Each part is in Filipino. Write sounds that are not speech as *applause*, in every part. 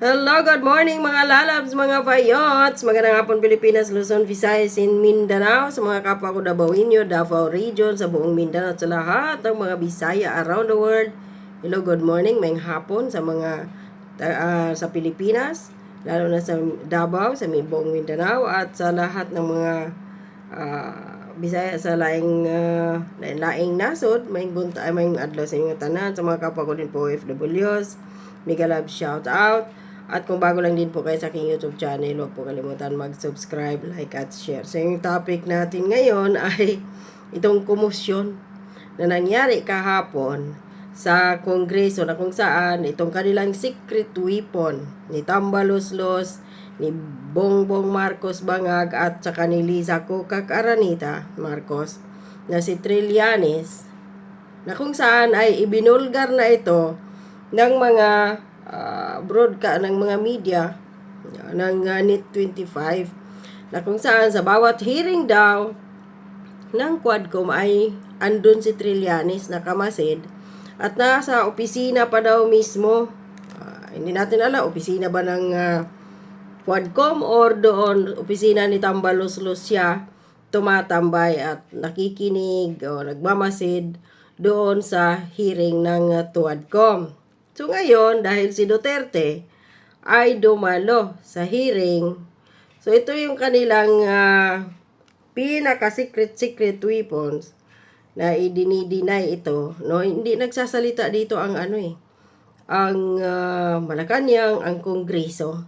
Hello, good morning mga lalabs, mga payots. Magandang hapon Pilipinas, Luzon, Visayas, in Mindanao. Sa mga kapwa ko Dabawenyo, Davao Region, sa buong Mindanao at sa lahat ng mga Bisaya around the world. Hello, good morning, may hapon sa mga ah, sa Pilipinas, lalo na sa Davao, sa buong Mindanao at sa lahat ng mga ah, Bisaya sa laing uh, laing nasod, may bunta ay may adlaw sa inyong tanan sa mga kapwa ko din po OFWs. Mega love shout out. At kung bago lang din po kayo sa aking YouTube channel, huwag po kalimutan mag-subscribe, like at share. So yung topic natin ngayon *laughs* ay itong kumusyon na nangyari kahapon sa kongreso na kung saan itong kanilang secret weapon ni Tambaloslos, ni Bongbong Marcos Bangag at saka ni Liza Cocac Aranita Marcos na si Trillanes na kung saan ay ibinulgar na ito ng mga uh, broadcast ng mga media uh, ng uh, Net25 na kung saan sa bawat hearing daw ng Quadcom ay andun si Trillanes na kamasid at nasa opisina pa daw mismo uh, hindi natin alam opisina ba ng uh, Quadcom or doon opisina ni Tambaloslos siya tumatambay at nakikinig o nagmamasid doon sa hearing ng uh, Tuadcom. So ngayon, dahil si Duterte ay dumalo sa hearing, so ito yung kanilang uh, pinaka-secret-secret weapons na idinideny ito. No? Hindi nagsasalita dito ang ano eh, ang uh, Malacanang, ang Kongreso.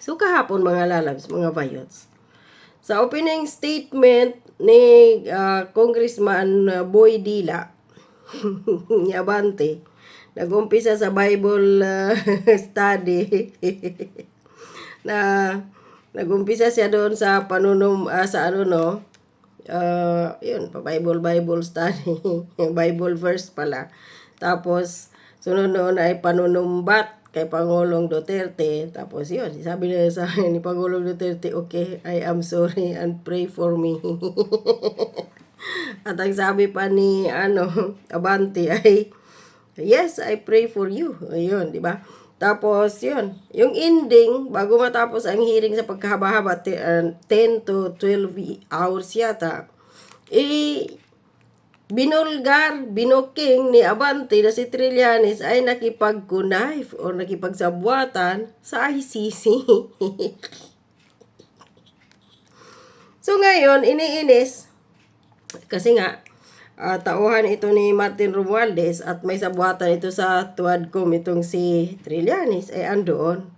So kahapon mga lalabs, mga bayots, sa opening statement ni uh, Congressman Boy Dila, *laughs* ni Abante, nag-umpisa sa Bible uh, *laughs* study. *laughs* Na nag-umpisa siya doon sa panunum uh, sa ano no? Uh, yun pa Bible Bible study. *laughs* Bible verse pala. Tapos sunod noon ay panunumbat kay Pangulong Duterte. Tapos yun sabi niya sa akin ni Pangulong Duterte okay I am sorry and pray for me. At ang sabi pa ni ano Abante ay Yes, I pray for you. Ayun, di ba? Tapos, yun. Yung ending, bago matapos ang hearing sa pagkahaba-haba, te- uh, 10 to 12 hours yata, eh, binulgar, binuking ni Abante na si Trillanes ay nakipag-knife o nakipagsabwatan sa ICC. *laughs* so ngayon, iniinis, kasi nga, uh, tauhan ito ni Martin Romualdez at may sabuatan ito sa Tuadcom itong si Trillanes ay andoon.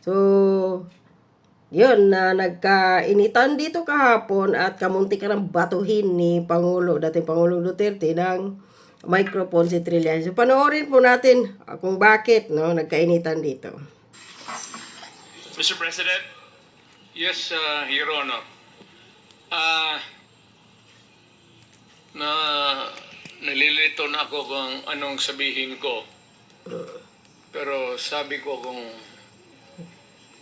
So, yun na nagkainitan dito kahapon at kamunti ka ng batuhin ni Pangulo, dating Pangulo Duterte ng microphone si Trillanes. So, panoorin po natin uh, kung bakit no, nagkainitan dito. Mr. President, Yes, uh, Your Honor. Ah, na nalilito na ako kung anong sabihin ko. Pero sabi ko kung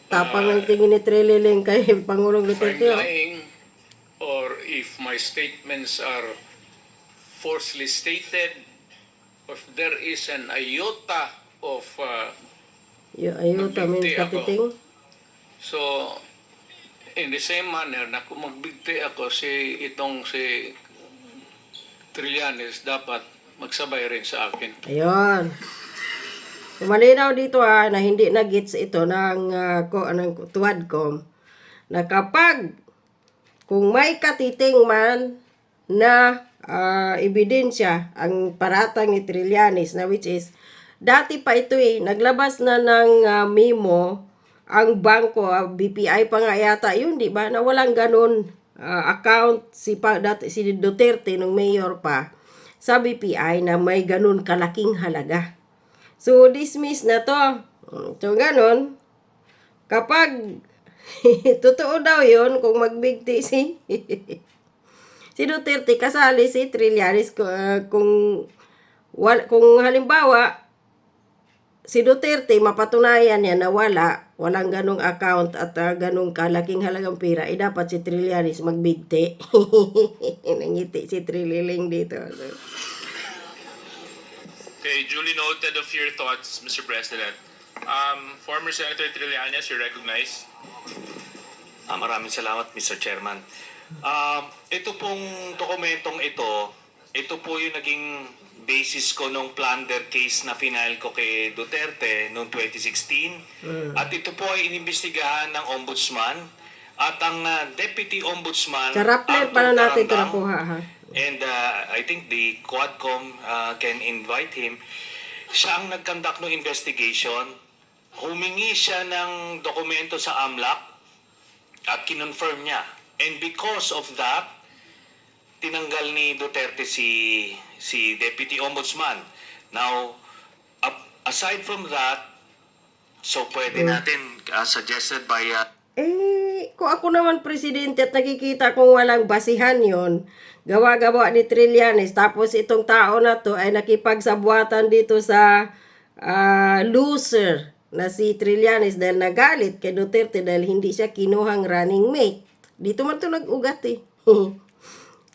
Tapang ng tingin ni Trililing kay Pangulong I'm Duterte. oh. lying or if my statements are falsely stated, if there is an iota of uh, Yung ayuta, may katiting. So, in the same manner na kung magbigti ako si itong si Trillanes, dapat magsabay rin sa akin. Ayun. So, malinaw dito ah, na hindi na gets ito ng, uh, ko, ng Tuadcom na kapag kung may katiting man na ah, ebidensya ang paratang ni Trillanes na which is dati pa ito eh naglabas na ng ah, memo ang bangko ah, BPI pa nga yata yun di ba na walang ganun ah, account si pa, dati, si Duterte nung mayor pa sa BPI na may ganun kalaking halaga So, dismiss na to. So, ganun. Kapag *laughs* totoo daw yon kung magbigti *laughs* si si Duterte kasali si Trillanes uh, kung, wal, kung halimbawa si Duterte mapatunayan niya na wala, walang ganong account at uh, ganong kalaking halagang pera, eh dapat si Trillanes magbigti. *laughs* Nangiti si Trilliling dito. So, okay, duly noted of your thoughts, Mr. President. Um, former Senator Trillanes, you're recognized. Ah, maraming salamat, Mr. Chairman. Um, ito pong dokumentong ito, ito po yung naging basis ko nung plunder case na final ko kay Duterte noong 2016. At ito po ay inimbestigahan ng ombudsman at ang ah, deputy ombudsman Rappler Arthur pala natin nakuha ha. And uh, I think the Quadcom uh, can invite him. Siya ang nag-conduct ng investigation. Humingi siya ng dokumento sa AMLAC at kinonfirm niya. And because of that, tinanggal ni Duterte si si Deputy Ombudsman. Now, aside from that, so pwede natin, uh, suggested by uh, Eh, kung ako naman presidente at nakikita kong walang basihan yon gawa-gawa ni Trillanes, tapos itong tao na to ay nakipagsabuatan dito sa ah, loser na si Trillanes dahil nagalit kay Duterte dahil hindi siya kinuhang running mate. Dito man to nag-ugat eh. *laughs*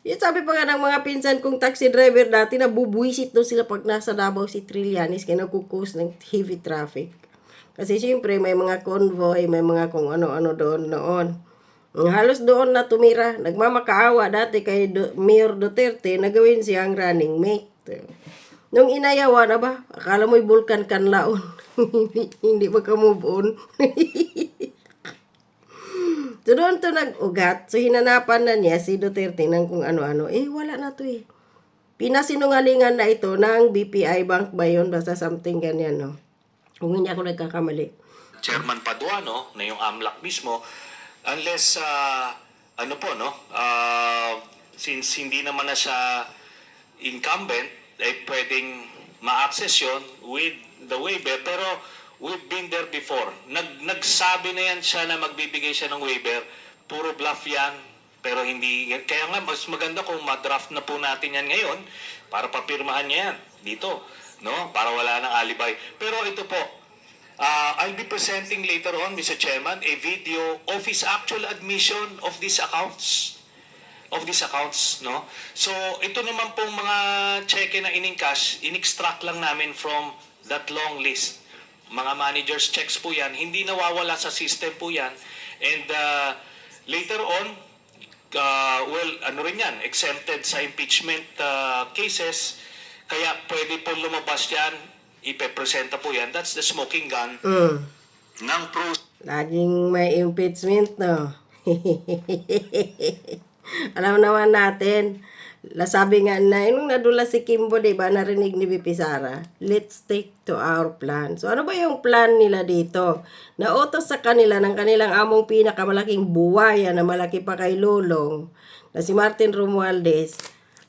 Yan sabi pa nga ng mga pinsan kong taxi driver dati na bubuisit daw sila pag nasa Davao si Trillanes kaya nagkukos ng heavy traffic. Kasi siyempre may mga convoy, may mga kung ano-ano doon noon. Halos doon na tumira. Nagmamakaawa dati kay Do- Mayor Duterte na gawin siyang running mate. Nung inayawa na ba, akala mo'y bulkan kanlaon. *laughs* hindi, hindi magka-move on. *laughs* doon to nag-ugat. So hinanapan na niya si Duterte ng kung ano-ano. Eh wala na to eh. Pinasinungalingan na ito ng BPI Bank ba yun? Basta something ganyan, no? Kung hindi ako nagkakamali. Chairman Paduano, na yung AMLAC mismo, unless, ah, ano po, no, ah, since hindi naman na siya incumbent, eh pwedeng ma-access yun with the waiver, pero we've been there before. Nag, nagsabi na yan siya na magbibigay siya ng waiver, puro bluff yan, pero hindi, kaya nga mas maganda kung ma-draft na po natin yan ngayon para papirmahan niya yan dito, no? Para wala ng alibay. Pero ito po, Uh, I'll be presenting later on, Mr. Chairman, a video of his actual admission of these accounts. Of these accounts, no? So, ito naman pong mga cheque na in-encash, in-extract lang namin from that long list. Mga managers checks po yan, hindi nawawala sa system po yan. And uh, later on, uh, well, ano rin yan, exempted sa impeachment uh, cases, kaya pwede po lumabas yan, ipepresenta po yan. That's the smoking gun Mm. ng pro Laging may impeachment, no? *laughs* Alam naman natin, lasabi nga na, nung nadula si Kimbo, di ba, narinig ni Bipi Sara, let's stick to our plan. So, ano ba yung plan nila dito? Nautos sa kanila ng kanilang among pinakamalaking buwaya na malaki pa kay Lulong, na si Martin Romualdez.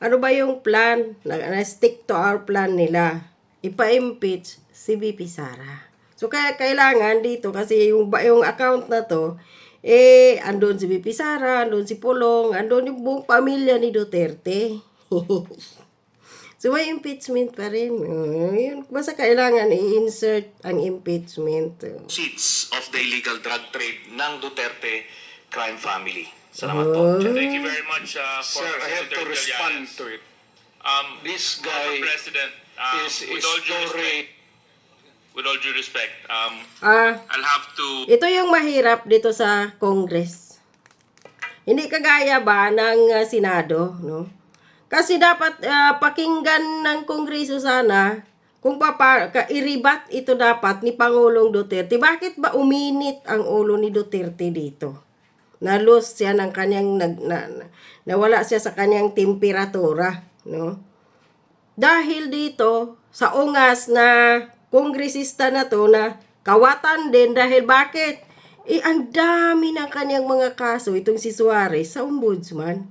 Ano ba yung plan? Na, na stick to our plan nila. Ipa-impeach si Bipi Sara. So kaya kailangan dito kasi yung yung account na to eh andun si Bipi Sara, andun si Pulong, andun yung buong pamilya ni Duterte. *laughs* so may impeachment pa rin. Uh, yun, basta kailangan i-insert ang impeachment. seats of the illegal drug trade ng Duterte crime family. Salamat po. Thank you very much, uh, Sir, former I have to respond to it. Um, This guy President, um, is, is with all due respect. With all due respect, um, Ah, I'll have to Ito yung mahirap dito sa Congress. Hindi kagaya ba ng ah, Senado, no? Kasi dapat ah, pakinggan ng Kongreso sana kung papa, ka, iribat ito dapat ni Pangulong Duterte. Bakit ba uminit ang ulo ni Duterte dito? Nalos siya ng kanyang, nag, na, na- nawala siya sa kanyang temperatura, no? Dahil dito, sa ungas na kongresista na to na kawatan din dahil bakit? Eh, ang dami ng kanyang mga kaso, itong si Suarez, sa ombudsman.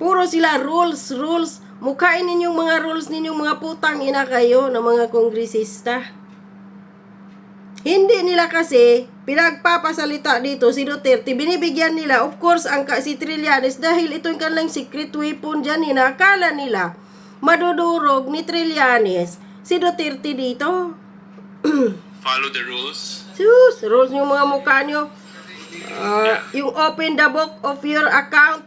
Puro sila rules, rules. Mukhain ninyong mga rules ninyong mga putang ina kayo ng mga kongresista. Hindi nila kasi pinagpapasalita dito si Duterte, binibigyan nila, of course, ang ka, si Trillanes dahil ito yung kanilang secret weapon dyan, hinakala nila, madudurog ni Trillanes si Duterte dito. *clears throat* follow the rules. Sus, rules yung mga mukha nyo. Ah, yung open the book of your account.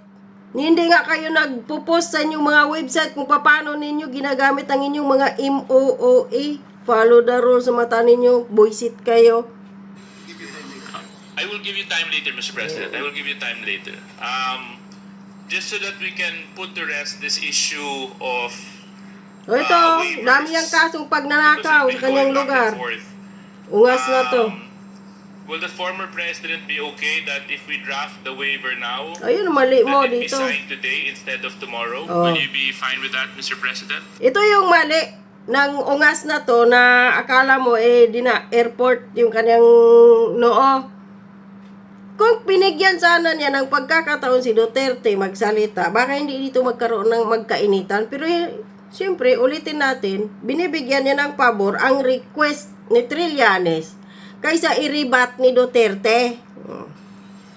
Hindi nga kayo nagpo-post sa inyong mga website kung paano ninyo ginagamit ang inyong mga MOOA. follow the rules sa mata ninyo, buisit kayo. I will give you time later, Mr. President. I will give you time later. Um, just so that we can put to rest this issue of O ito, dami ang kasong pagnanakaw sa kanyang lugar. Ungas na to. Um, will the former president be okay that if we draft the waiver now, Ayun, mali mo that it be dito. signed today instead of tomorrow? Oh. Will you be fine with that, Mr. President? Ito yung mali ng ungas na to na akala mo eh dina airport yung kanyang noo. Kung binigyan sana niya ng pagkakataon si Duterte magsalita, baka hindi dito magkaroon ng magkainitan. Pero eh, siyempre, ulitin natin, binibigyan niya ng pabor ang request ni Trillanes kaysa iribat ni Duterte. Oh,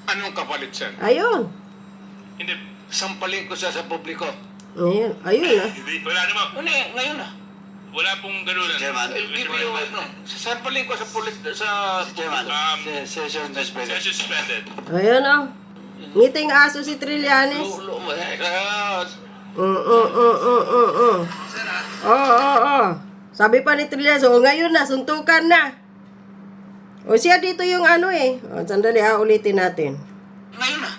Anong kapalit, sir? Ayun. Hindi. Sampalin ko siya sa publiko. Ayun, ayun ah. Hindi. Wala naman. Ano eh, ngayon na. Wala pong ganun. Chairman. I'll give you, ano, sasampalin ko sa pulit, sa... Chairman, Um, session suspended. Session suspended. Ayun ah. Ngiting aso si Trillanes. Lulo mo, mm, mm, mm. Oo, oo, oo. Sabi pa ni Trillanes, oh, ngayon na, suntukan na. O siya dito yung ano eh. O, sandali ah, ulitin natin. Ngayon na.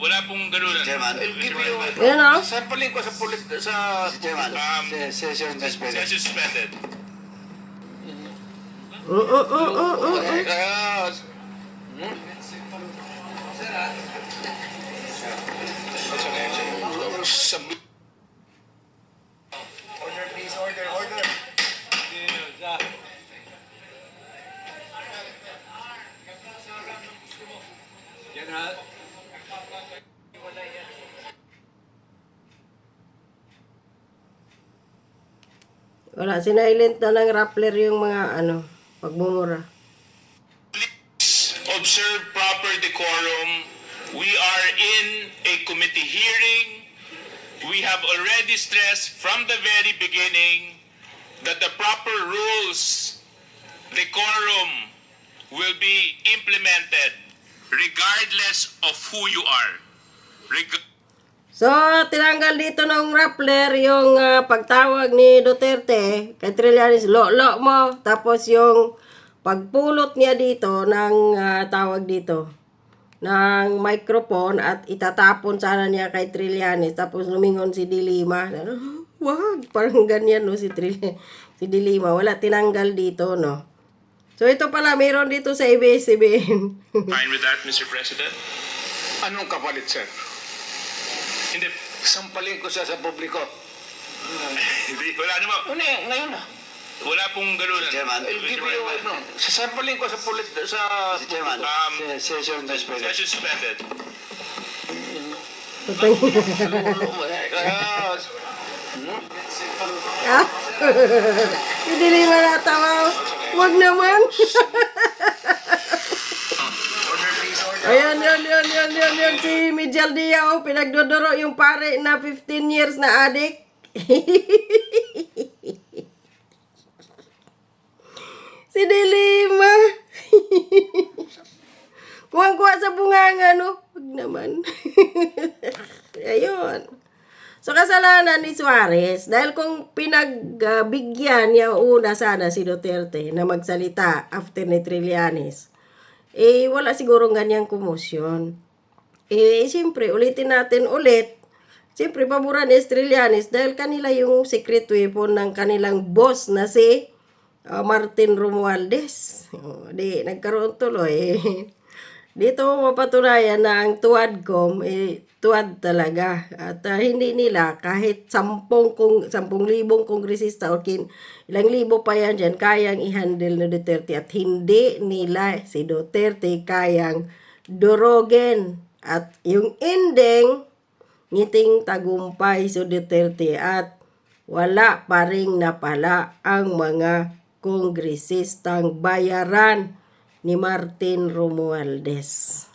Wala pong ganun. Chairman. I'll give you, Ayun ah. sasampalin ko sa pulit, sa... Chairman, Um, session suspended. Session suspended. Mm, mm, mm, Lulo, mm. eh, kaya... Hmm? Sabi... Wala, sinilent na ng Rappler yung mga ano, pagmumura. Please observe proper decorum. We are in a committee hearing. We have already stressed from the very beginning that the proper rules, decorum, will be implemented regardless of who you are. Reg- So, tinanggal dito ng Rappler yung ah, pagtawag ni Duterte kay Trillanes, lo-lo mo. Tapos yung pagpulot niya dito ng ah, tawag dito ng microphone at itatapon sana niya kay Trillanes. Tapos lumingon si Dilima. *laughs* Wag, parang ganyan no si Trillanes. Si Dilima, wala tinanggal dito no. So ito pala, mayroon dito sa ABS-CBN. *laughs* Fine with that, Mr. President? Anong kapalit, sir? Hindi. Sampalin ko siya sa publiko. Hindi. Wala naman. Ano ngayon na. Wala pong ganun. Chairman. I'll give you, ano, sasampalin ko sa pulit, sa... Chairman, Um, session suspended. Session suspended. Eh, kaya... Ah, si Dilima natawa. Wag naman. Ayan, yun, yun, yun, yun, yun. Si Mijal Diao, pinagdodoro yung pare na 15 years na adik. *laughs* si Dilima. *laughs* Kuwang-kuha sa bunganga, no? Wag naman. *laughs* Ayun. So, kasalanan ni Suarez, dahil kung pinagbigyan niya una sana si Duterte na magsalita after ni Trillanes, eh, wala siguro ganyang komosyon. Eh, siyempre, ulitin natin ulit. Siyempre, paboran ni Trillanes dahil kanila yung secret weapon ng kanilang boss na si uh, Martin Romualdez. O, di, nagkaroon tuloy. *laughs* Dito mo mapatunayan na ang tuwadcom, eh, tuwad talaga. At ah, hindi nila kahit sampung, kung, sampung libong kongresista o kin, ilang libo pa yan dyan, kayang i-handle ni Duterte. At hindi nila si Duterte kayang durogin. At yung ending, ngiting tagumpay si Duterte at wala pa ring napala ang mga kongresistang bayaran ni Martin Romualdez.